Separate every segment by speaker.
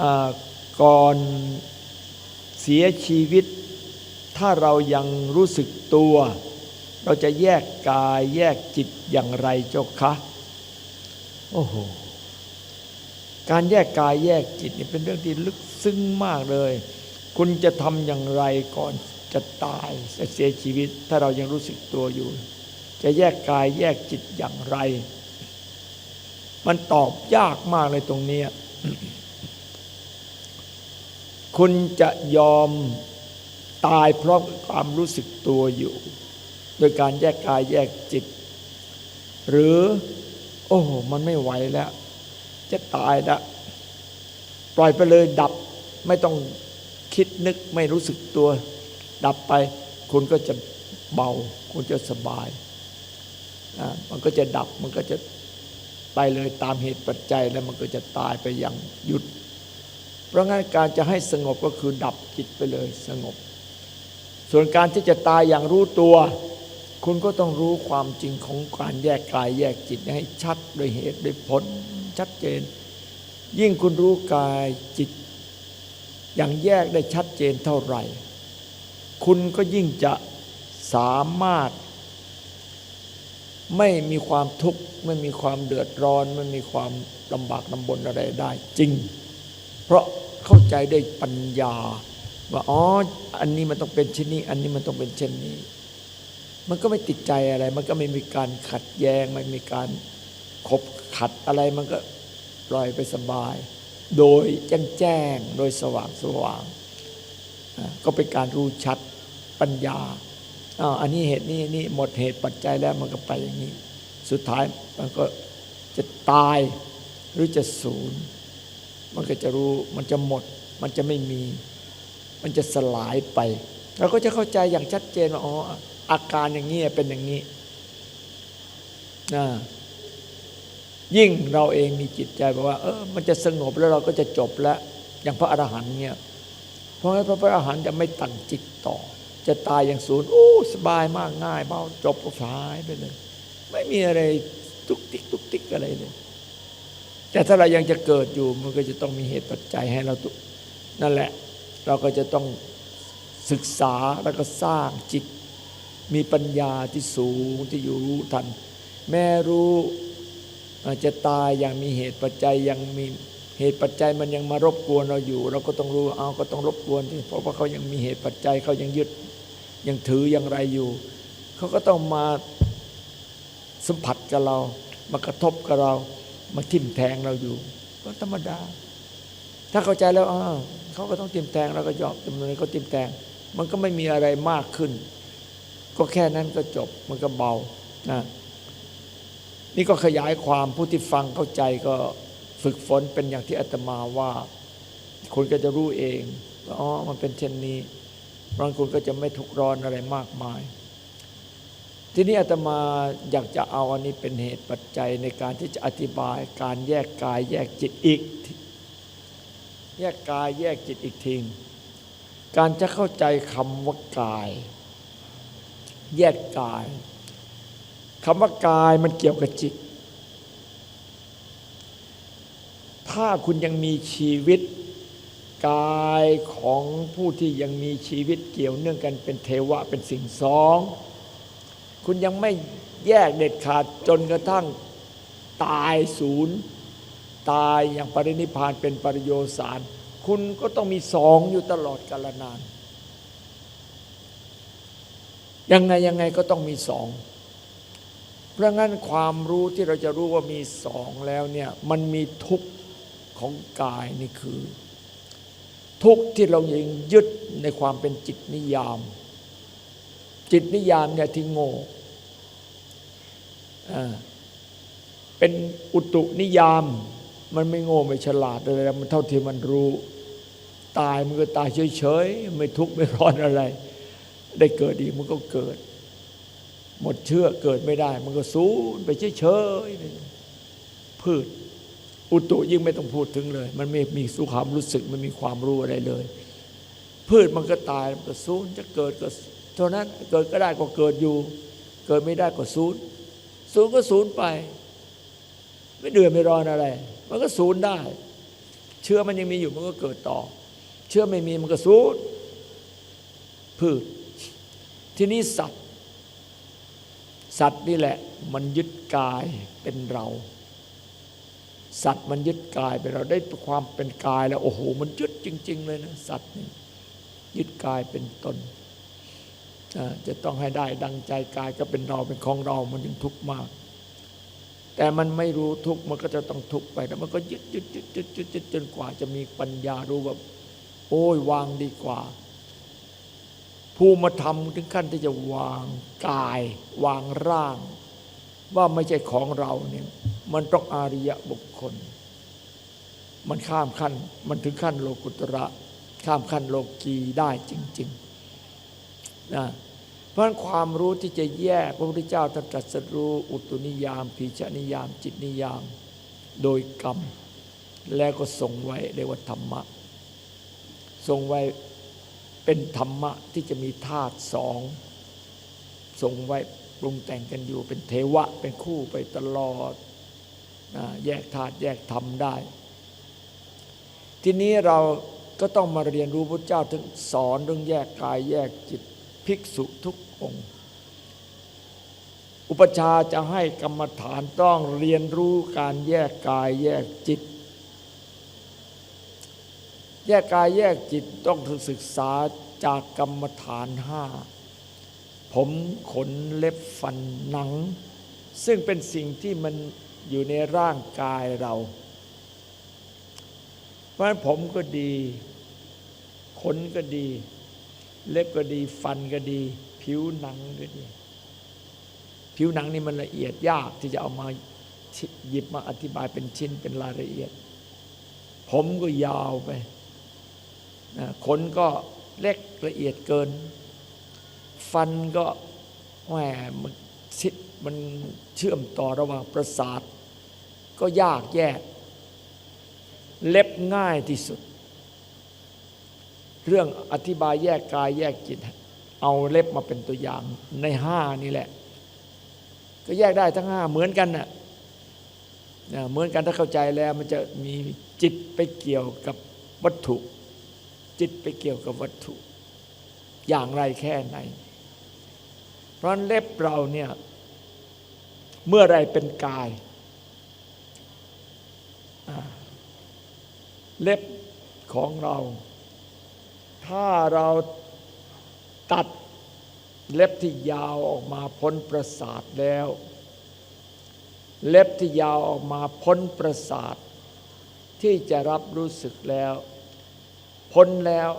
Speaker 1: อ่าก่อนเสียชีวิต ถ้าเรายังรู้สึกตัว เราจะแยกกายแยกจิตอย่างไรเจ้าคะโอ้โหการแยกกายแยกจิตนี่เป็นเรื่องที่ลึกซึ้งมากเลย คุณจะทำอย่างไรก่อนจะตายจะเสียชีวิต ถ้าเรายังรู้สึกตัวอยู่ จะแยกกายแยกจิตอย่างไร มันตอบยากมากเลยตรงเนี้ย คุณจะยอมตายเพราะความรู้สึกตัวอยู่ โดยการแยกกายแยกจิต หรือ โอ้มันไม่ไหวแล้ว จะตายล้วปล่อยไปเลยดับไม่ต้องคิดนึกไม่รู้สึกตัว ดับไป คุณก็จะเบา คุณจะสบายนะมันก็จะดับมันก็จะไปเลยตามเหตุปัจจัยแล้วมันก็จะตายไปอย่างหยุด เพราะงั้นการจะให้สงบก็คือดับจิตไปเลยสงบ ส่วนการที่จะตายอย่างรู้ตัว คุณก็ต้องรู้ความจริงของการแยกกายแยกจิตให้ชัดโดยเหตุโดยผลชัดเจน ยิ่งคุณรู้กายจิต อย่างแยกได้ชัดเจนเท่าไหร่ คุณก็ยิ่งจะสามารถ ไม่มีความทุกข์ไม่มีความเดือดร้อน ไม่มีความลำบากลำบนอะไรได้จริง เพราะเข้าใจได้ปัญญา ว่าอ๋ออันนี้มันต้องเป็นเช่นนี้ อันนี้มันต้องเป็นเช่นนี้ มันก็ไม่ติดใจอะไร มันก็ไม่มีการขัดแย้งไม่มีการขบขัดอะไรมันก็ปล่อยไปสบาย โดยแจ้งแจ้งโดยสว่างสว่างก็เป็นการรู้ชัดปัญญาอ่าอันนี้เหตุนี้นี่หมดเหตุปัจจัยแล้วมันก็ไปอย่างนี้ สุดท้ายมันก็จะตายหรือจะศูนย์ มันก็จะรู้มันจะหมด มันจะไม่มี มันจะสลายไปเราก็จะเข้าใจอย่างชัดเจนว่าอ๋ออาการอย่างนี้เป็นอย่างนี้นะยิ่งเราเองมีจิตใจบอกว่า เออมันจะสงบแล้วเราก็จะจบแล้ว อย่างพระอรหันต์เนี่ยเพราะงั้นพระอรหันต์จะไม่ตั้งจิตต่อ จะตายอย่างศูนย์โอ้สบายมากง่ายเบาจบก็หายไปเลย ไม่มีอะไรตุกติกตุกติกอะไรเลย แต่ถ้าเรายังจะเกิดอยู่มันก็จะต้องมีเหตุปัจจัยให้เราตุนั่นแหละ เราก็จะต้องศึกษาแล้วก็สร้างจิต มีปัญญาที่สูงที่อยู่รู้ทัน แม่รู้อาจจะตายอย่างมีเหตุปัจจัยยังมีเหตุปัจจัยมันยังมารบกวนเราอยู่ เราก็ต้องรู้เอาก็ต้องรบกวนที่เพราะว่าเขายังมีเหตุปัจจัยเขายังยึดยังถือยังไรอยู่เขาก็ต้องมาสัมผัสกับเรามากระทบกับเรา มาทิ่มแทงเราอยู่ ก็ธรรมดา ถ้าเข้าใจแล้วอ้าวเขาก็ต้องทิ่มแทงเราก็ยอมจำนวนเขาทิ่มแทง มันก็ไม่มีอะไรมากขึ้น ก็แค่นั้นก็จบมันก็เบานะนี่ก็ขยายความผู้ที่ฟังเข้าใจก็ฝึกฝนเป็นอย่างที่อาตมาว่าคุณก็จะรู้เองอ๋อมันเป็นเช่นนี้บางคนก็จะไม่ทุกร้อนอะไรมากมาย ทีนี้อาตมาอยากจะเอาอันนี้เป็นเหตุปัจจัยในการที่จะอธิบายการแยกกายแยกจิตอีก แยกกายแยกจิตอีกทีการจะเข้าใจคำว่ากาย แยกกายคำว่ากายมันเกี่ยวกับจิต ถ้าคุณยังมีชีวิตกายของผู้ที่ยังมีชีวิตเกี่ยวเนื่องกันเป็นเทวะเป็นสิ่งสอง คุณยังไม่แยกเด็ดขาดจนกระทั่งตายศูนย์ ตายอย่างปรินิพานเป็นปริโยสาร คุณก็ต้องมีสองอยู่ตลอดกาลนาน ยังไงยังไงก็ต้องมีสอง เพราะงั้นความรู้ที่เราจะรู้ว่ามีสองแล้วเนี่ยมันมีทุกข์ของกายนี่คือ ทุกข์ที่เรายังยึดในความเป็นจิตนิยาม จิตนิยามเนี่ยที่โง่ เป็นอุตุนิยาม มันไม่โง่ไม่ฉลาดอะไรแล้วมันเท่าที่มันรู้ ตายมันก็ตายเฉยๆ ไม่ทุกข์ไม่ร้อนอะไร ได้เกิดอีกมันก็เกิด หมดเชื่อเกิดไม่ได้ มันก็สูญไปเฉยๆพืชอุตุยิ่งไม่ต้องพูดถึงเลย มันไม่มีสุขความรู้สึกไม่มีความรู้อะไรเลย พืชมันก็ตายมันก็สูญจะเกิดก็เท่านั้นเกิดก็ได้ก็เกิดอยู่ เกิดไม่ได้ก็สูญ สูญก็สูญไป ไม่เดือดไม่ร้อนอะไร มันก็สูญได้ เชื้อมันยังมีอยู่มันก็เกิดต่อ เชื้อไม่มีมันก็สูดพืชทีนี้สัตว์ สัตว์นี่แหละ มันยึดกายเป็นเรา สัตว์มันยึดกายเป็นเราได้ความเป็นกายแล้วโอ้โหมันยึดจริง ๆ เลยนะสัตว์นี่ยึดกายเป็นตน จะต้องให้ได้ดังใจกายก็เป็นเราเป็นของเรา มันยังทุกข์มาก แต่มันไม่รู้ทุกข์มันก็จะต้องทุกข์ไปแล้วมันก็ยึดยึดยึดยึดยึดยึดจนกว่าจะมีปัญญารู้ว่า โอ้ยวางดีกว่าผู้มาทำถึงขั้นที่จะวางกาย วางร่าง ว่าไม่ใช่ของเราเนี่ยมันต้องอาริยะบุคคล มันข้ามขั้น มันถึงขั้นโลกุตระ ข้ามขั้นโลกีได้จริง ๆ นะเพราะนั้นความรู้ที่จะแยกพระพุทธเจ้าท่านตรัสรู้อุตุนิยามพีชนิยาม จิตนิยาม โดยกรรม แล้วก็ทรงไว้เรียกว่าธรรมะ ทรงไว้เป็นธรรมะที่จะมีธาตุสองทรงไว้ปรุงแต่งกันอยู่เป็นเทวะเป็นคู่ไปตลอดนะแยกธาตุแยกธรรมได้ ทีนี้เราก็ต้องมาเรียนรู้พระเจ้าถึงสอนเรื่องแยกกายแยกจิต ภิกษุทุกองค์ อุปชาจะให้กรรมฐานต้องเรียนรู้การแยกกายแยกจิต แยกกายแยกจิตต้องศึกษาจากกรรมฐานห้าผมขนเล็บฟันหนัง ซึ่งเป็นสิ่งที่มันอยู่ในร่างกายเรา เพราะฉะนั้นผมก็ดี ขนก็ดี เล็บก็ดีฟันก็ดี ผิวหนังก็ดี ผิวหนังนี่มันละเอียดยากที่จะเอามาหยิบมาอธิบายเป็นชิ้นเป็นรายละเอียด ผมก็ยาวไปขนก็เล็กละเอียดเกิน ฟันก็แหมมันชิดมันเชื่อมต่อระหว่างประสาท ก็ยากแยก เล็บง่ายที่สุด เรื่องอธิบายแยกกายแยกจิต เอาเล็บมาเป็นตัวอย่างในห้านี่แหละ ก็แยกได้ทั้งห้าเหมือนกันน่ะนะเหมือนกันถ้าเข้าใจแล้วมันจะมีจิตไปเกี่ยวกับวัตถุ จิตไปเกี่ยวกับวัตถุ อย่างไรแค่ไหน เพราะเล็บเราเนี่ยเมื่อไรเป็นกาย เล็บของเรา ถ้าเราตัดเล็บที่ยาวออกมาพ้นประสาทแล้ว เล็บที่ยาวออกมาพ้นประสาท ที่จะรับรู้สึกแล้ว พ้นแล้ว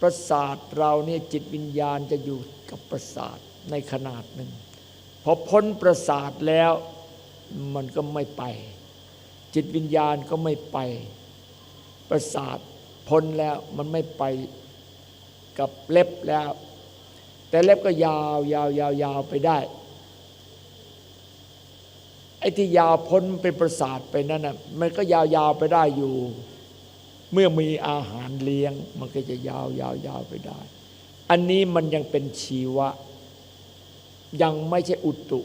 Speaker 1: ประสาทเราเนี่ยจิตวิญญาณจะอยู่กับประสาทในขนาดหนึ่งพอพ้นประสาทแล้วมันก็ไม่ไป จิตวิญญาณก็ไม่ไป ประสาท พ้นแล้วมันไม่ไปกับเล็บแล้ว แต่เล็บก็ยาวยาวยาวยาวไปได้ไอ้ที่ยาวพ้นเป็นประสาทไปนั่นน่ะมันก็ยาวยาวไปได้อยู่ เมื่อมีอาหารเลี้ยง มันก็จะยาวยาวยาวไปได้ อันนี้มันยังเป็นชีวะ ยังไม่ใช่อุตุ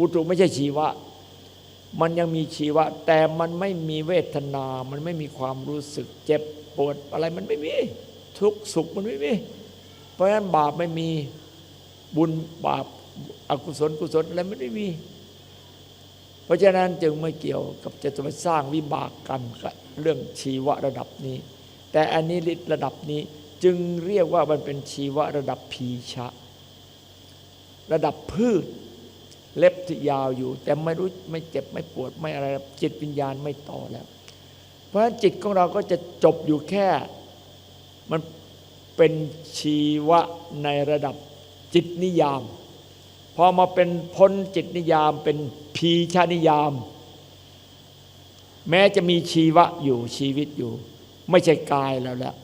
Speaker 1: อุตุไม่ใช่ชีวะ มันยังมีชีวะ แต่มันไม่มีเวทนา มันไม่มีความรู้สึกเจ็บปวดอะไรมันไม่มีทุกข์สุขมันไม่มีเพราะฉะนั้นบาปไม่มีบุญบาปอกุศลกุศลอะไรมันไม่มี เพราะฉะนั้นจึงไม่เกี่ยวกับจะจะมาสร้างวิบากกรรมกับเรื่องชีวะระดับนี้ แต่อันนี้ระดับนี้จึงเรียกว่ามันเป็นชีวะระดับพีชะ ระดับพืช เล็บที่ยาวอยู่ แต่ไม่รู้ไม่เจ็บไม่ปวดไม่อะไรจิตวิญญาณไม่ต่อแล้ว เพราะฉะนั้นจิตของเราก็จะจบอยู่แค่มันเป็นชีวะในระดับจิตนิยาม พอมาเป็นพ้นจิตนิยามเป็นพีชานิยาม แม้จะมีชีวะอยู่ชีวิตอยู่ ไม่ใช่กายแล้วแหละ